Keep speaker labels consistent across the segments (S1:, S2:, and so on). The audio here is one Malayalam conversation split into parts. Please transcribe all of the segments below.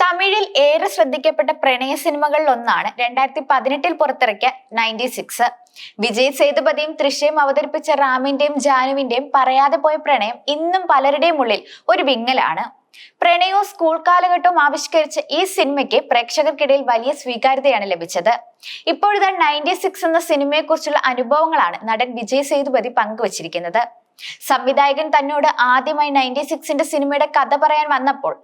S1: തമിഴിൽ ഏറെ ശ്രദ്ധിക്കപ്പെട്ട പ്രണയ സിനിമകളിൽ ഒന്നാണ് രണ്ടായിരത്തി പതിനെട്ടിൽ പുറത്തിറക്കിയ നയന്റി സിക്സ്. വിജയ് സേതുപതിയും തൃശ്യയും അവതരിപ്പിച്ച റാമിന്റെയും ജാനുവിന്റെയും പറയാതെ പോയ പ്രണയം ഇന്നും പലരുടെയും ഉള്ളിൽ ഒരു വിങ്ങലാണ്. പ്രണയവും സ്കൂൾ കാലഘട്ടവും ആവിഷ്കരിച്ച ഈ സിനിമയ്ക്ക് പ്രേക്ഷകർക്കിടയിൽ വലിയ സ്വീകാര്യതയാണ് ലഭിച്ചത്. ഇപ്പോഴിതാ നയന്റി സിക്സ് എന്ന സിനിമയെക്കുറിച്ചുള്ള അനുഭവങ്ങളാണ് നടൻ വിജയ് സേതുപതി പങ്കുവച്ചിരിക്കുന്നത്. സംവിധായകൻ തന്നോട് ആദ്യമായി നയന്റി സിക്സിന്റെ സിനിമയുടെ കഥ പറയാൻ വന്നപ്പോൾ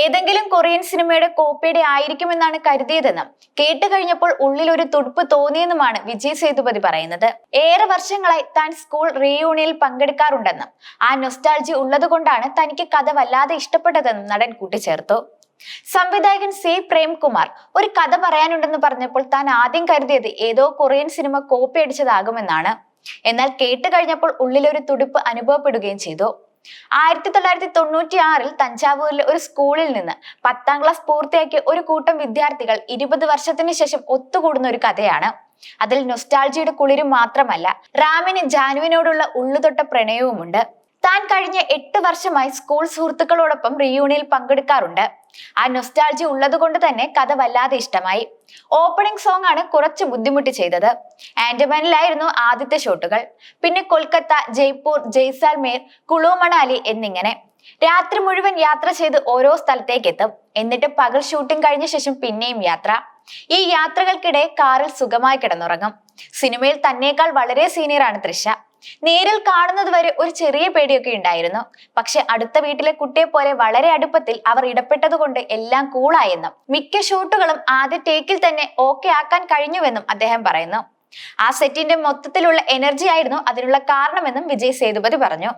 S1: ഏതെങ്കിലും കൊറിയൻ സിനിമയുടെ കോപ്പിയുടെ ആയിരിക്കുമെന്നാണ് കരുതിയതെന്നും കേട്ട് കഴിഞ്ഞപ്പോൾ ഉള്ളിൽ ഒരു തുടുപ്പ് തോന്നിയെന്നുമാണ് വിജയ് സേതുപതി പറയുന്നത്. ഏറെ വർഷങ്ങളായി താൻ സ്കൂൾ റീയൂണിയനിൽ പങ്കെടുക്കാറുണ്ടെന്നും ആ നൊസ്റ്റാൾജി ഉള്ളതുകൊണ്ടാണ് തനിക്ക് കഥ വല്ലാതെ ഇഷ്ടപ്പെട്ടതെന്നും നടൻ കൂട്ടിച്ചേർത്തു. സംവിധായകൻ സി പ്രേംകുമാർ ഒരു കഥ പറയാനുണ്ടെന്ന് പറഞ്ഞപ്പോൾ താൻ ആദ്യം കരുതിയത് ഏതോ കൊറിയൻ സിനിമ കോപ്പി അടിച്ചതാകുമെന്നാണ്. എന്നാൽ കേട്ട് കഴിഞ്ഞപ്പോൾ ഉള്ളിലൊരു തുടിപ്പ് അനുഭവപ്പെടുകയും ചെയ്തു. ആയിരത്തി തൊള്ളായിരത്തി തൊണ്ണൂറ്റി ആറിൽ തഞ്ചാവൂരിലെ ഒരു സ്കൂളിൽ നിന്ന് പത്താം ക്ലാസ് പൂർത്തിയാക്കിയ ഒരു കൂട്ടം വിദ്യാർത്ഥികൾ ഇരുപത് വർഷത്തിന് ശേഷം ഒത്തുകൂടുന്ന ഒരു കഥയാണ്. അതിൽ നൊസ്റ്റാൾജിയുടെ കുളിരും മാത്രമല്ല റാമിന് ജാനുവിനോടുള്ള ഉള്ളുതൊട്ട പ്രണയവുമുണ്ട്. താൻ കഴിഞ്ഞ എട്ട് വർഷമായി സ്കൂൾ സുഹൃത്തുക്കളോടൊപ്പം റിയൂണിയിൽ പങ്കെടുക്കാറുണ്ട്. ആ നൊസ്റ്റാൾജി ഉള്ളത് കൊണ്ട് തന്നെ കഥ വല്ലാതെ ഇഷ്ടമായി. ഓപ്പണിംഗ് സോങ് ആണ് കുറച്ച് ബുദ്ധിമുട്ട് ചെയ്തത്. ആൻഡമാനിലായിരുന്നു ആദ്യത്തെ ഷോട്ടുകൾ. പിന്നെ കൊൽക്കത്ത ജയ്പൂർ ജയ്സാൽമേർ കുളു മണാലി എന്നിങ്ങനെ. രാത്രി മുഴുവൻ യാത്ര ചെയ്ത് ഓരോ സ്ഥലത്തേക്ക് എത്തും. എന്നിട്ട് പകൽ ഷൂട്ടിംഗ് കഴിഞ്ഞ ശേഷം പിന്നെയും യാത്ര. ഈ യാത്രകൾക്കിടെ കാറിൽ സുഖമായി കിടന്നുറങ്ങും. സിനിമയിൽ തന്നേക്കാൾ വളരെ സീനിയറാണ് തൃശ നേരിൽ കാണുന്നത് വരെ ഒരു ചെറിയ പേടിയൊക്കെ ഉണ്ടായിരുന്നു. പക്ഷെ അടുത്ത വീട്ടിലെ കുട്ടിയെ പോലെ വളരെ അടുപ്പത്തിൽ അവർ ഇടപെട്ടതുകൊണ്ട് എല്ലാം കൂളായെന്നും മിക്ക ഷൂട്ടുകളും ആദ്യ ടേക്കിൽ തന്നെ ഓക്കെ ആക്കാൻ കഴിഞ്ഞുവെന്നും അദ്ദേഹം പറയുന്നു. ആ സെറ്റിന്റെ മൊത്തത്തിലുള്ള എനർജി ആയിരുന്നു അതിനുള്ള കാരണമെന്നും വിജയ് സേതുപതി പറഞ്ഞു.